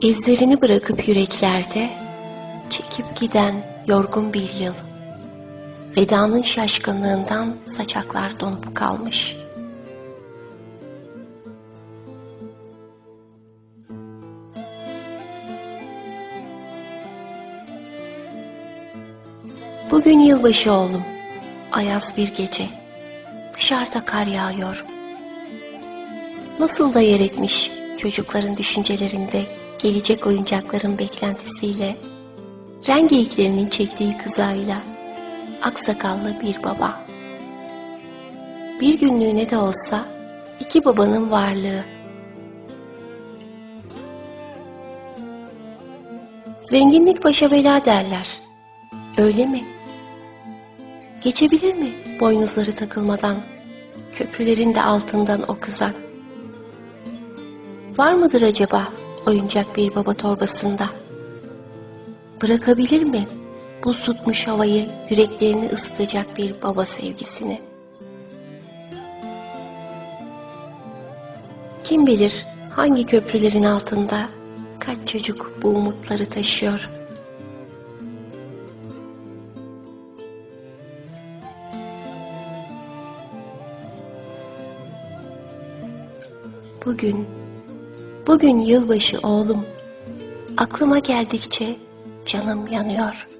İzlerini bırakıp yüreklerde, çekip giden yorgun bir yıl. Vedanın şaşkınlığından saçaklar donup kalmış. Bugün yılbaşı oğlum. Ayaz bir gece. Dışarıda kar yağıyor. Nasıl da yer etmiş çocukların düşüncelerinde gelecek oyuncakların beklentisiyle, rengeyiklerinin çektiği kızağıyla, aksakallı bir baba. Bir günlüğüne de olsa iki babanın varlığı. Zenginlik başa bela derler. Öyle mi? Geçebilir mi boynuzları takılmadan, köprülerin de altından o kızak? Var mıdır acaba oyuncak bir baba torbasında? Bırakabilir mi buz tutmuş havayı yüreklerini ısıtacak bir baba sevgisini? Kim bilir hangi köprülerin altında kaç çocuk bu umutları taşıyor? Bugün, bugün yılbaşı oğlum. Aklıma geldikçe canım yanıyor.''